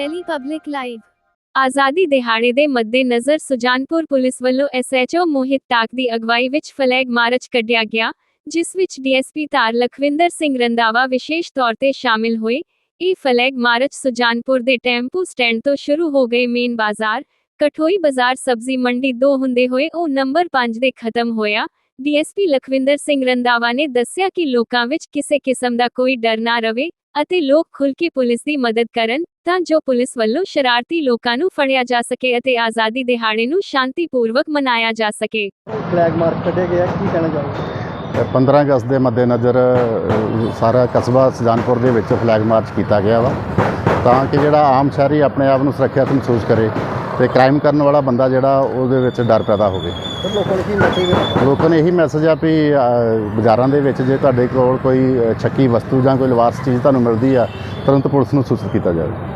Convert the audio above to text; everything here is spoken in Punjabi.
Delhi public live. ਆਜ਼ਾਦੀ ਦਿਹਾੜੇ ਦੇ ਮੱਦੇਨਜ਼ਰ ਸੁਜਾਨਪੁਰ ਪੁਲਿਸ ਵੱਲੋਂ ਐਸਐਚਓ ਮੋਹਿਤ ਟਾਕ ਦੀ ਅਗਵਾਈ ਵਿੱਚ ਫਲੈਗ ਮਾਰਚ ਕੱਢਿਆ ਗਿਆ, ਜਿਸ ਵਿੱਚ ਡੀਐਸਪੀ ਧਾਰ ਲਖਵਿੰਦਰ ਸਿੰਘ ਰੰਦਾਵਾ ਵਿਸ਼ੇਸ਼ ਤੌਰ ਤੇ ਸ਼ਾਮਿਲ ਹੋਏ। ਇਹ ਫਲੈਗ ਮਾਰਚ ਸੁਜਾਨਪੁਰ ਦੇ ਟੈਂਪੂ ਸਟੈਂਡ ਤੋਂ ਸ਼ੁਰੂ ਹੋ ਗਏ ਮੇਨ ਬਾਜ਼ਾਰ, ਕਠੋਈ ਬਾਜ਼ਾਰ ਸਬਜ਼ੀ ਮੰਡੀ ਦੋ ਹੁੰਦੇ ਹੋਏ ਉਹ ਨੰਬਰ 5 ਦੇ ਖਤਮ ਹੋਇਆ ਡੀਐਸਪੀ ਲਖਵਿੰਦਰ ਸਿੰਘ ਰੰਦਾਵਾ ਨੇ ਦੱਸਿਆ ਕਿ ਲੋਕਾਂ ਵਿੱਚ ਕਿਸੇ ਕਿਸਮ ਦਾ ਕੋਈ ਡਰ ਨਾ ਰਵੇ ਅਤੇ ਲੋਕ ਖੁੱਲ੍ਹ ਕੇ ਪੁਲਿਸ ਦੀ ਮਦਦ ਕਰਨ ਤਾਂ ਜੋ ਪੁਲਿਸ ਵੱਲੋਂ ਸ਼ਰਾਰਤੀ ਲੋਕਾਂ ਨੂੰ ਫੜਿਆ ਜਾ ਸਕੇ ਅਤੇ ਆਜ਼ਾਦੀ ਦਿਹਾੜੇ ਨੂੰ ਸ਼ਾਂਤੀਪੂਰਵਕ ਮਨਾਇਆ ਜਾ ਸਕੇ। ਫਲੈਗ ਮਾਰਚ ਕੱਢਿਆ ਗਿਆ ਕੀ ਕਹਿਣਾ ਚਾਹੋਗੇ? ਤੇ 15 ਅਗਸਤ ਦੇ ਮੱਦੇਨਜ਼ਰ ਅ, ਸਾਰਾ ਕਸਬਾ ਸੁਜਾਨਪੁਰ ਦੇ ਵਿੱਚ ਫਲੈਗ ਮਾਰਚ ਕੀਤਾ ਗਿਆ ਵਾ ਤਾਂ ਕਿ ਜਿਹੜਾ ਆਮ ਸ਼ਹਿਰੀ ਆਪਣੇ ਆਪ ਨੂੰ ਸੁਰੱਖਿਅਤ ਮਹਿਸੂਸ ਕਰੇ। ਤੇ ਕ੍ਰਾਈਮ ਕਰਨ ਵਾਲਾ ਬੰਦਾ ਜਿਹੜਾ ਉਹਦੇ ਵਿੱਚ ਡਰ ਪੈਦਾ ਹੋਵੇ ਸਰ ਲੋਕਾਂ ਨੂੰ ਕੀ ਮੈਸੇਜ ਲੋਕਾਂ ਨੂੰ ਇਹੀ ਮੈਸੇਜ ਆ ਵੀ ਅ, ਬਾਜ਼ਾਰਾਂ ਦੇ ਵਿੱਚ ਜੇ ਤੁਹਾਡੇ ਕੋਲ ਕੋਈ ਅ, ਸ਼ੱਕੀ ਵਸਤੂ ਜਾਂ ਕੋਈ ਲਿਵਾਸ ਚੀਜ਼ ਤੁਹਾਨੂੰ ਮਿਲਦੀ ਆ ਤੁਰੰਤ ਪੁਲਿਸ ਨੂੰ ਸੂਚਿਤ ਕੀਤਾ ਜਾਵੇ।